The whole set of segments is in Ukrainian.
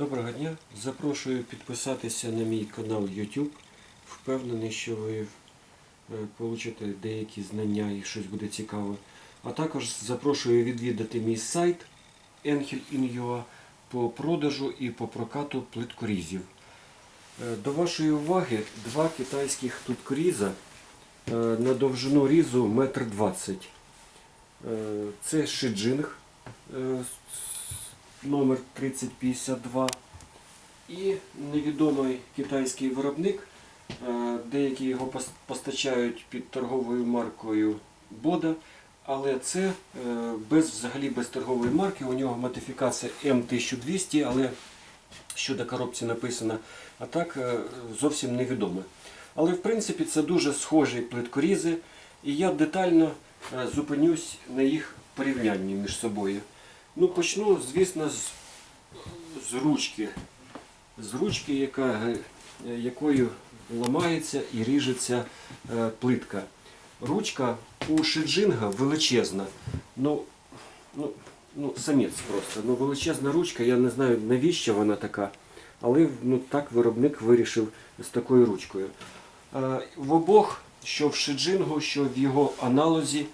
Доброго дня. Запрошую підписатися на мій канал YouTube. Впевнений, що ви е, получите деякі знання і щось буде цікаве. А також запрошую відвідати мій сайт Angel.in.ua по продажу і по прокату плиткорізів. Е, До вашої уваги два китайських плиткоріза е, на довжину різу 1,20 м. Це Шиджинг номер 3052 і невідомий китайський виробник. Е, Деякі його постачають під торговою маркою Бода, але це е, без, взагалі без торгової марки. У нього модифікація М1200, але що на коробці написано, а так е, зовсім невідоме. Але в принципі це дуже схожі плиткорізи, і я детально зупинюсь на їх порівнянні між собою. Ну, почну, звісно, з, з ручки. З ручки, яка, е, якою ламається і ріжеться е, плитка. Ручка у шиджинга величезна. Ну, ну, ну, самець просто. Ну, величезна ручка, я не знаю навіщо вона така, але ну, так виробник вирішив з такою ручкою. Е, В обох, що в шиджингу, що в його аналозі,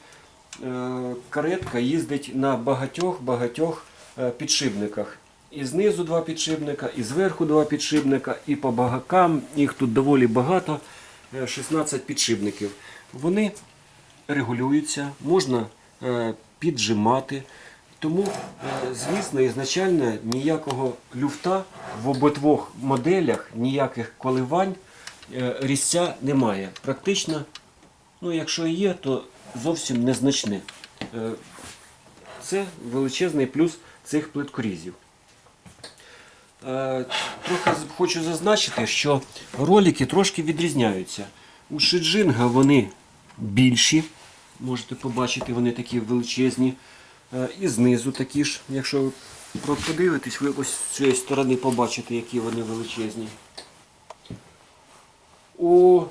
каретка їздить на багатьох-багатьох е, підшипниках. І знизу два підшипника, і зверху два підшипника, і по багакам, їх тут доволі багато, е, 16 підшипників. Вони регулюються, можна е, піджимати. Тому, е, звісно, ізначально ніякого люфта в обидвох моделях, ніяких коливань е, різця немає. Практично, ну, якщо є, то зовсім незначне. Це величезний плюс цих плиткорізів. Е, Трохи хочу зазначити, що ролики трошки відрізняються. У Шиджинга вони більші, можете побачити, вони такі величезні. Е, І знизу такі ж, якщо ви подивитесь, ви ось з цієї сторони побачите, які вони величезні. У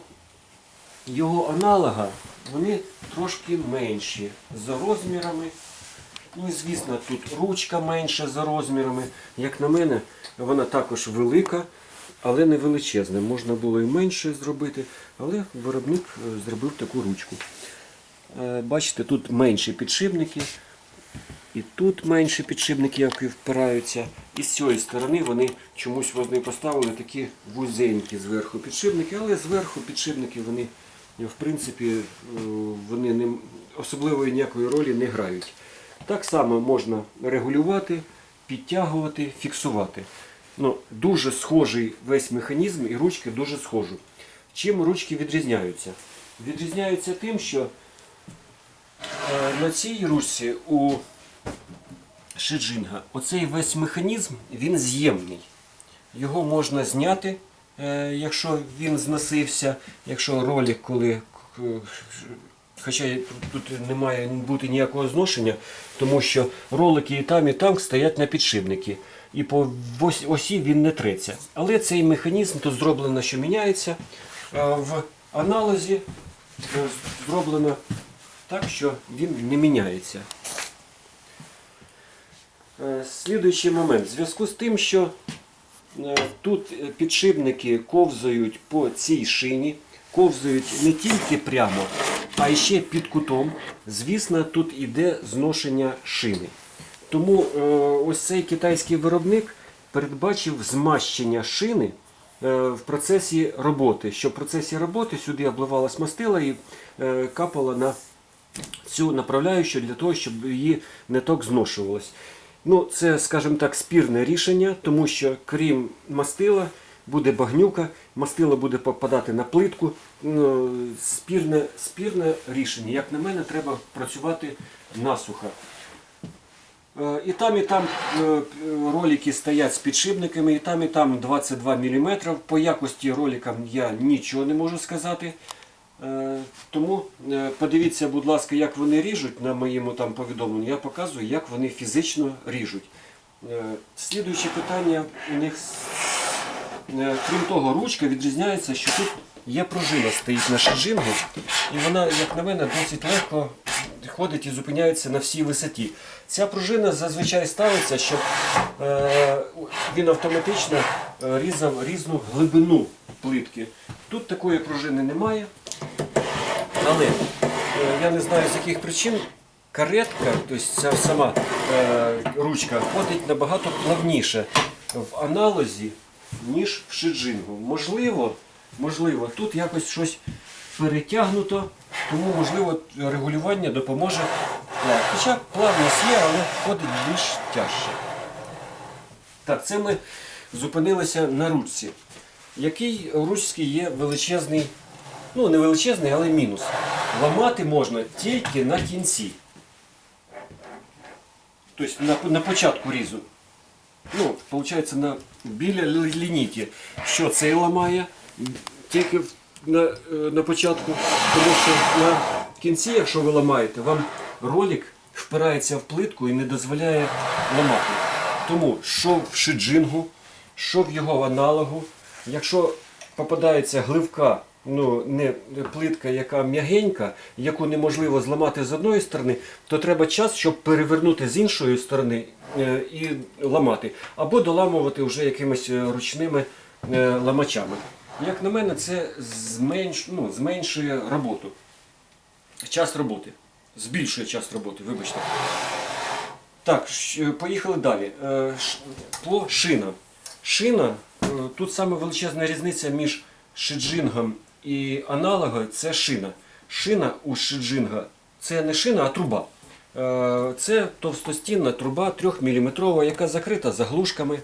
його аналога вони трошки менші за розмірами. Ну і звісно, тут ручка менша за розмірами. Як на мене, вона також велика, але не величезна. Можна було і менше зробити, але виробник е, зробив таку ручку. Е, Бачите, тут менші підшипники, і тут менші підшипники, які впираються. І з цієї сторони вони чомусь вони поставили такі вузенькі зверху підшипники, але зверху підшипники вони, в принципі, е, вони не, особливої ніякої ролі не грають. Так само можна регулювати, підтягувати, фіксувати. Ну, дуже схожий весь механізм і ручки дуже схожі. Чим ручки відрізняються? Відрізняються тим, що е, на цій ручці у Шиджинга оцей весь механізм він з'ємний. Його можна зняти, якщо він зносився, якщо ролик, коли Хоча тут не має бути ніякого зношення, тому що ролики і там, і там стоять на підшипники. І по осі він не треться. Але цей механізм тут зроблено, що міняється. В аналозі е, зроблено так, що він не міняється. Е, Слідуючий момент. В зв'язку з тим, що е, тут е, підшипники ковзають по цій шині, ковзають не тільки прямо, а ще під кутом. Звісно, тут іде зношення шини. Тому е, ось цей китайський виробник передбачив змащення шини е, в процесі роботи. Що в процесі роботи сюди обливалась мастила і е, капала на цю направляючу для того, щоб її ниток зношувалось. Ну, це, скажімо так, спірне рішення, тому що крім мастила буде багнюка, мастило буде попадати на плитку. Ну, спірне, спірне рішення. Як на мене, треба працювати насухо. Е, І там, і там е, ролики стоять з підшипниками, і там, і там 22 мм. По якості роликам я нічого не можу сказати. Е, Тому е, подивіться, будь ласка, як вони ріжуть на моєму там повідомленні. Я показую, як вони фізично ріжуть. Е, Слідуюче питання у них, крім того, ручка відрізняється, що тут є пружина стоїть на шиджингу, і вона, як на мене, досить легко ходить і зупиняється на всій висоті. Ця пружина зазвичай ставиться, щоб він автоматично різав різну глибину плитки. Тут такої пружини немає. Але е, я не знаю з яких причин каретка, тобто ця сама е, ручка, ходить набагато плавніше в аналозі, ніж в шиджингу. Можливо, можливо, тут якось щось перетягнуто, тому можливо регулювання допоможе. Хоча плавність є, але ходить більш тяжче. Так, це ми зупинилися на ручці. Який у ручці є величезний, ну не величезний, але мінус. Ламати можна тільки на кінці. Тобто на, на початку різу. Ну, виходить, на, біля лінійки. Що цей ламає тільки на, е, на початку, тому що на кінці, якщо ви ламаєте, вам ролик впирається в плитку і не дозволяє ламати. Тому що в шиджингу, що в його аналогу, якщо попадається гливка, ну не плитка, яка м'ягенька, яку неможливо зламати з одної сторони, то треба час, щоб перевернути з іншої сторони е, і ламати, або доламувати вже якимись е, ручними е, ламачами. Як на мене, це зменш, ну, зменшує роботу. Час роботи. Збільшує час роботи, вибачте. Так, поїхали далі. Е, ш- шина. Шина, е, тут саме величезна різниця між шиджингом і аналогом це шина. Шина у шиджинга це не шина, а труба. Е, Це товстостінна труба 3 мм, яка закрита заглушками.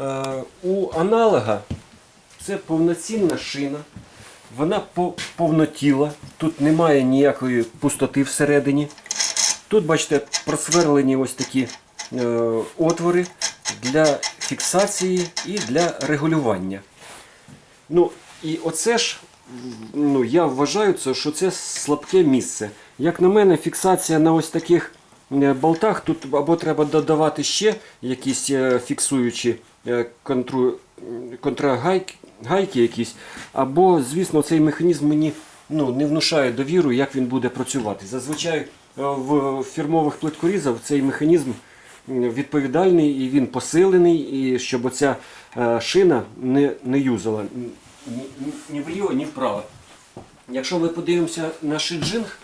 Е, У аналога це повноцінна шина. Вона по- повнотіла, тут немає ніякої пустоти всередині. Тут, бачите, просверлені ось такі отвори для фіксації і для регулювання. Ну, і оце ж, ну, я вважаю, що це слабке місце. Як на мене, фіксація на ось таких е, болтах, тут або треба додавати ще якісь е, фіксуючі е, контру, контрагайки гайки якісь, або, звісно, цей механізм мені ну, не внушає довіру, як він буде працювати. Зазвичай в фірмових плиткорізах цей механізм відповідальний і він посилений, і щоб оця е, шина не, не юзала ні, ні, вліво, ні вправо. Якщо ми подивимося на шиджинг,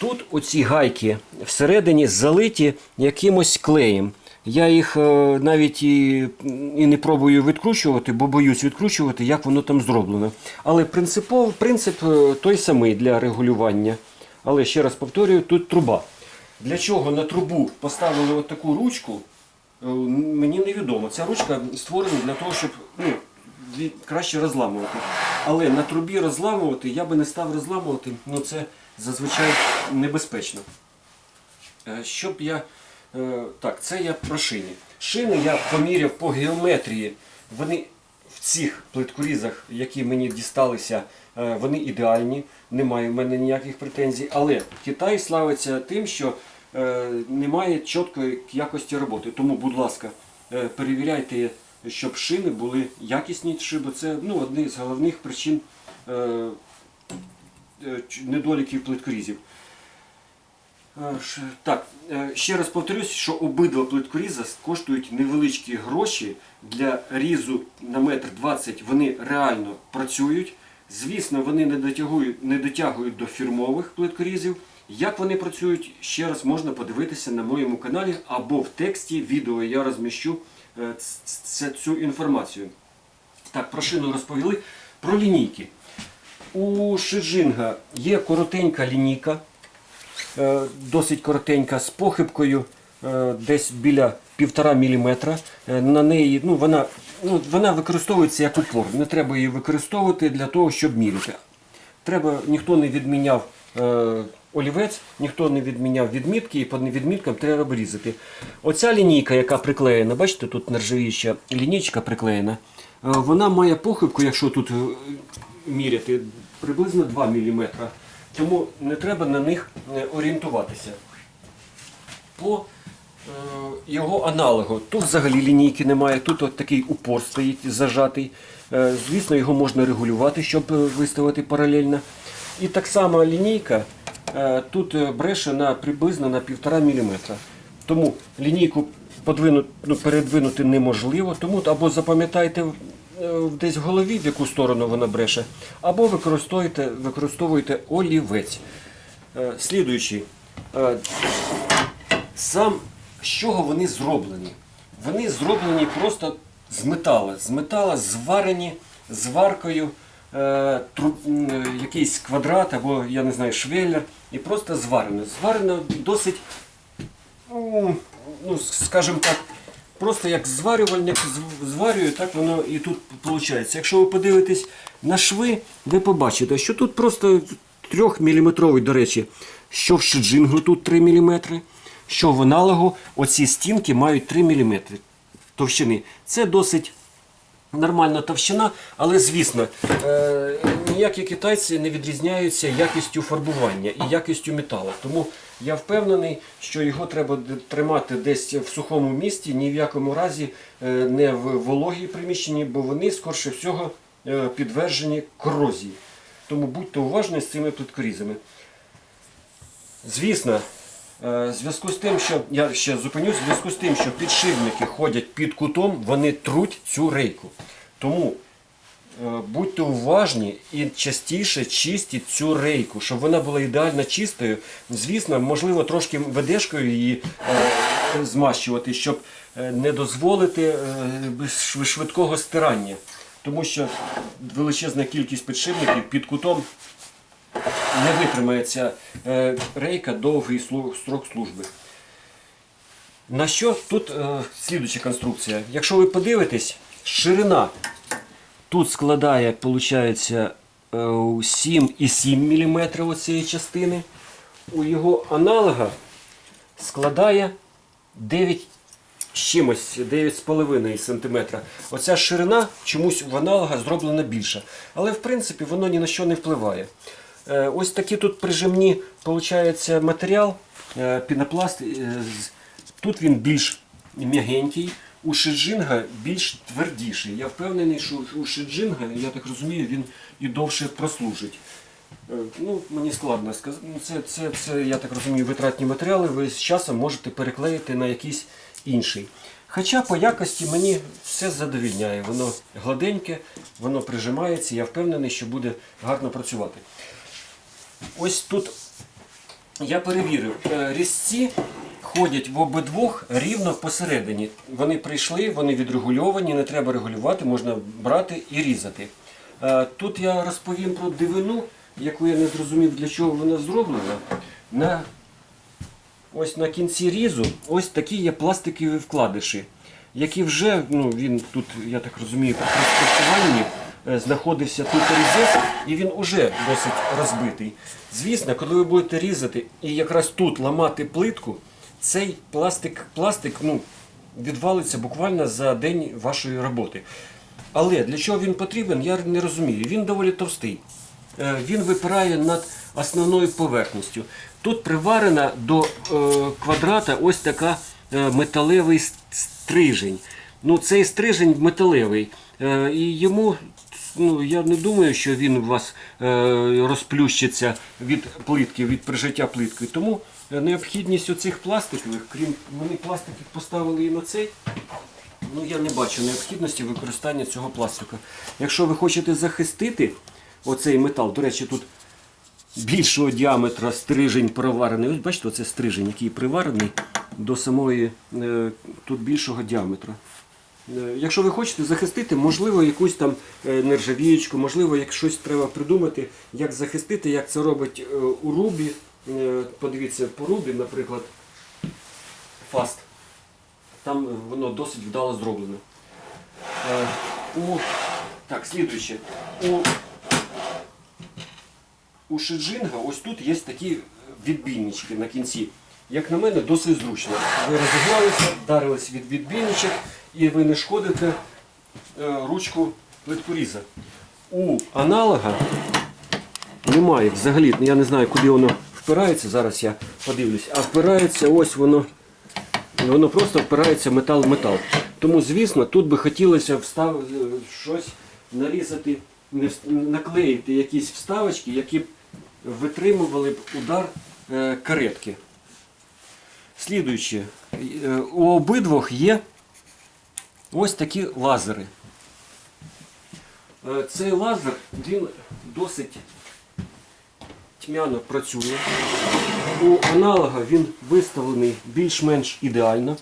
Тут оці гайки всередині залиті якимось клеєм. Я їх е, навіть і, і не пробую відкручувати, бо боюсь відкручувати, як воно там зроблено. Але принцип е, той самий для регулювання. Але ще раз повторюю, тут труба. Для чого на трубу поставили от таку ручку, е, мені невідомо. Ця ручка створена для того, щоб ну, краще розламувати. Але на трубі розламувати я би не став розламувати, ну це зазвичай небезпечно. Е, Щоб я. е, Так, це я про шини. Шини я поміряв по геометрії. Вони в цих плиткорізах, які мені дісталися, вони ідеальні. Немає в мене ніяких претензій. Але Китай славиться тим, що е, немає чіткої якості роботи. Тому, будь ласка, е, перевіряйте, щоб шини були якісніші, бо це ну, одна з головних причин е, е, недоліків плиткорізів. Е, Так, е, ще раз повторюсь, що обидва плиткоріза коштують невеличкі гроші. Для різу на метр 20 вони реально працюють. Звісно, вони не дотягують, не дотягують до фірмових плиткорізів. Як вони працюють, ще раз можна подивитися на моєму каналі або в тексті відео я розміщу е, цю інформацію. Так, про шину розповіли. Про лінійки. У Шиджинга є коротенька лінійка, е, досить коротенька, з похибкою е, десь біля 1,5 мм. Е, На неї, ну, вона, ну, вона використовується як упор. Не треба її використовувати для того, щоб міряти. Треба, ніхто не відміняв е, олівець, ніхто не відміняв відмітки, і по відміткам треба різати. Оця лінійка, яка приклеєна, бачите, тут нержавіюча лінійка приклеєна, е, вона має похибку, якщо тут е, міряти, приблизно 2 мм. Тому не треба на них е, орієнтуватися. По його аналогу. Тут взагалі лінійки немає, тут от такий упор стоїть зажатий. Е, звісно, його можна регулювати, щоб е, виставити паралельно. І так само лінійка е, тут е, бреше на приблизно на 1,5 мм. Тому лінійку подвинути, ну, передвинути неможливо, тому або запам'ятайте е, десь в голові, в яку сторону вона бреше, або використовуйте, використовуйте олівець. Е, Слідуючий. Е, Сам з чого вони зроблені? Вони зроблені просто з металу. З металу зварені зваркою е, тру- е, якийсь квадрат або, я не знаю, швеллер. І просто зварено. Зварено досить, ну, скажімо так, просто як зварювальник зв- зварює, так воно і тут виходить. Якщо ви подивитесь на шви, ви побачите, що тут просто 3-мм, до речі, що в шиджингу тут 3 мм, що в аналогу оці стінки мають 3 мм товщини. Це досить нормальна товщина, але звісно, е, ніякі китайці не відрізняються якістю фарбування і якістю металу. Тому я впевнений, що його треба тримати десь в сухому місті, ні в якому разі е, не в вологій приміщенні, бо вони, скорше всього, е, підтверджені корозії. Тому будьте уважні з цими плиткорізами. Звісно, зв'язку з тим, що я ще зупинюсь, зв'язку з тим, що підшипники ходять під кутом, вони труть цю рейку. Тому е, будьте уважні і частіше чистіть цю рейку, щоб вона була ідеально чистою. Звісно, можливо, трошки ведешкою її е, змащувати, щоб е, не дозволити е, швидкого стирання. Тому що величезна кількість підшипників під кутом не витримається е, рейка довгий строк служби. На що тут е, слідуча конструкція? Якщо ви подивитесь, ширина тут складає, виходить, 7,7 мм оцієї частини. У його аналога складає 9 чимось 9,5 см. Оця ширина чомусь в аналога зроблена більша. Але в принципі воно ні на що не впливає. Е, Ось такі тут прижимні виходить, матеріал, е, пінопласт. е, Тут він більш м'ягенький, у шиджинга більш твердіший. Я впевнений, що у шиджинга, я так розумію, він і довше прослужить. Ну, мені складно сказати. Ну, Це, це, це, я так розумію, витратні матеріали. Ви з часом можете переклеїти на якийсь інший. Хоча по якості мені все задовільняє. Воно гладеньке, воно прижимається, я впевнений, що буде гарно працювати. Ось тут я перевірив, е, різці ходять в обидвох рівно посередині. Вони прийшли, вони відрегульовані, не треба регулювати, можна брати і різати. Е, Тут я розповім про дивину, яку я не зрозумів, для чого вона зроблена. На, ось на кінці різу ось такі є пластикові вкладиші, які вже, ну він тут, я так розумію, при знаходився тут різець, і він уже досить розбитий. Звісно, коли ви будете різати і якраз тут ламати плитку, цей пластик, пластик ну, відвалиться буквально за день вашої роботи. Але для чого він потрібен, я не розумію. Він доволі товстий. Е, Він випирає над основною поверхністю. Тут приварена до е, квадрата ось така е, металевий стрижень. Ну, цей стрижень металевий. Е, і йому, ну, я не думаю, що він у вас е, розплющиться від плитки, від прижиття плиткою. Тому е, необхідність оцих пластикових, крім вони пластики поставили і на цей. Ну, я не бачу необхідності використання цього пластика. Якщо ви хочете захистити оцей метал, до речі, тут більшого діаметра стрижень проварений. Ось бачите, оце стрижень, який приварений до самої е, тут більшого діаметра. Е, Якщо ви хочете захистити, можливо, якусь там е, нержавіючку, можливо, як щось треба придумати, як захистити, як це робить е, у Рубі. Подивіться, по Рубі, наприклад, фаст. Там воно досить вдало зроблено. У, так, слідуюче. У, у Шиджинга ось тут є такі відбійнички на кінці. Як на мене, досить зручно. Ви розігналися, вдарились від відбійничок і ви не шкодите е, ручку плиткоріза. У аналога немає взагалі, я не знаю, куди воно впирається, зараз я подивлюсь, а впирається ось воно Воно просто впирається метал в метал. Тому, звісно, тут би хотілося встав... щось нарізати, наклеїти якісь вставочки, які б витримували б удар е, каретки. Слідуюче, е, у обидвох є ось такі лазери. Е, Цей лазер він досить тьмяно працює. У аналога він виставлений більш-менш ідеально.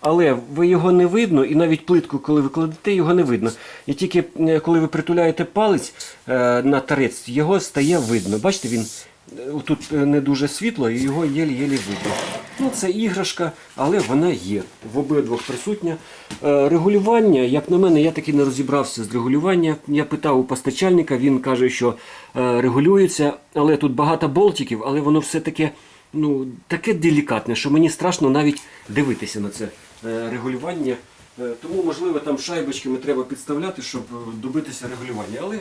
Але ви його не видно, і навіть плитку, коли ви кладете, його не видно. І тільки е, коли ви притуляєте палець е, на тарець, його стає видно. Бачите, він тут не дуже світло, і його єлі-єлі видно. Ну, це іграшка, але вона є. В обидвох присутня. Е, регулювання, як на мене, я таки не розібрався з регулювання. Я питав у постачальника, він каже, що е, регулюється, але тут багато болтиків, але воно все таке, ну, таке делікатне, що мені страшно навіть дивитися на це е, регулювання. Тому, можливо, там шайбочками треба підставляти, щоб добитися регулювання. Але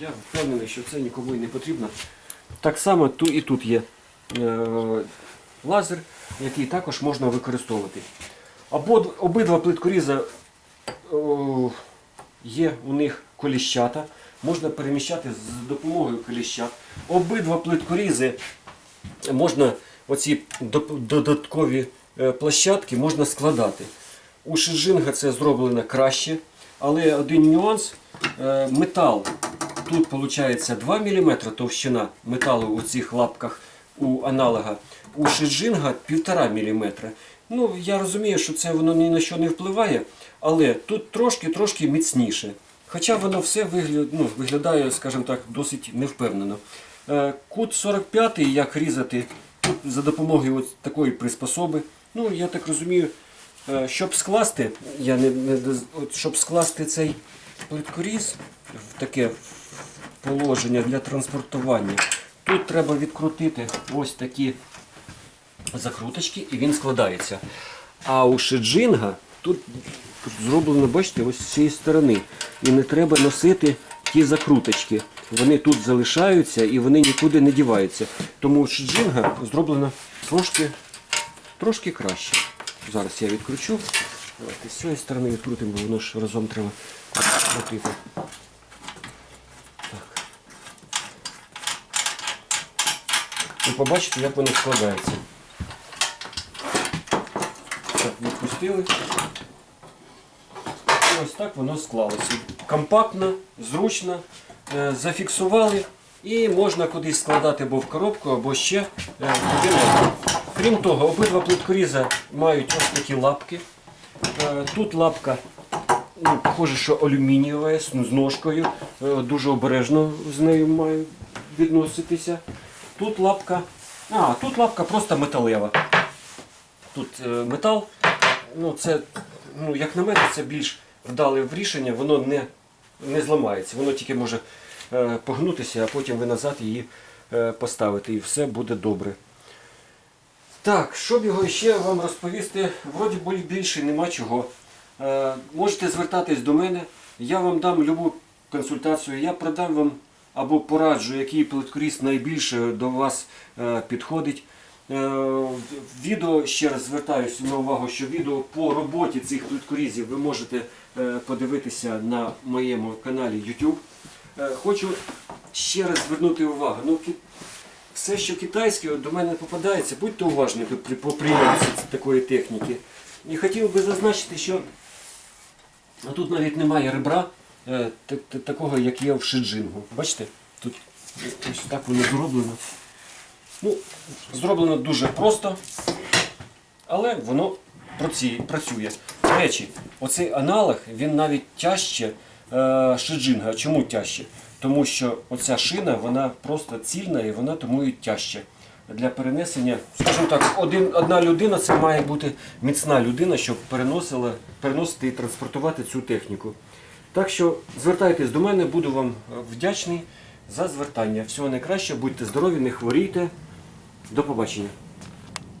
я впевнений, що це нікому і не потрібно. Так само тут і тут є лазер, який також можна використовувати. Обод- обидва плиткоріза о, є у них коліщата, можна переміщати з допомогою коліщат. Обидва плиткорізи можна оці додаткові е, площадки можна складати. У Шиджинга це зроблено краще, але один нюанс е, метал. Тут виходить 2 мм товщина металу у цих лапках у аналога. У Шиджинга 1,5 мм. Ну, я розумію, що це воно ні на що не впливає, але тут трошки-трошки міцніше. Хоча воно все виглядає, ну, виглядає, скажімо так, досить невпевнено. Е, Кут 45, як різати, тут за допомогою такої приспособи. Ну, я так розумію, е, щоб скласти, я не, не от, щоб скласти цей плиткоріз в таке положення для транспортування, тут треба відкрутити ось такі закруточки і він складається. А у шеджинга тут, зроблено, бачите, ось з цієї сторони. І не треба носити ті закруточки. Вони тут залишаються і вони нікуди не діваються. Тому у шеджинга зроблено трошки, трошки краще. Зараз я відкручу. Давайте з цієї сторони відкрутимо, бо воно ж разом треба крутити. І побачите, як воно складається. Так, відпустили. Ось так воно склалося. Компактно, зручно, е, зафіксували і можна кудись складати або в коробку, або ще е, куди. Крім того, обидва плиткоріза мають ось такі лапки. Е, Тут лапка, ну, похоже, що алюмінієва з з ножкою. Дуже обережно з нею маю відноситися. Тут лапка. А, тут лапка просто металева. Тут е, метал, ну це, ну, як на мене, це більш вдале в рішення, воно не, не зламається. Воно тільки може е, погнутися, а потім ви назад її е, поставите і все буде добре. Так, щоб його ще вам розповісти, вроді більше нема чого. Е, можете звертатись до мене, я вам дам любу консультацію, я продам вам або пораджу, який плиткоріз найбільше до вас е, підходить. Е, відео ще раз звертаюся на увагу, що відео по роботі цих плиткорізів ви можете е, подивитися на моєму каналі YouTube. Хочу ще раз звернути увагу. Ну, все, що китайське до мене попадається, будьте уважні по прийомці такої техніки. І хотів би зазначити, що тут навіть немає ребра такого, як є в шиджингу. Бачите? Тут ось так воно зроблено. Ну, зроблено дуже просто, але воно працює. До речі, оцей аналог він навіть тяжче е, шиджинга. Чому тяжче? Тому що оця шина вона просто цільна і вона тому і тяжче. Для перенесення, скажімо так, один, одна людина це має бути міцна людина, щоб переносила, переносити і транспортувати цю техніку. Так що звертайтесь до мене, буду вам е, вдячний за звертання. Всього найкращого, будьте здорові, не хворійте. До побачення.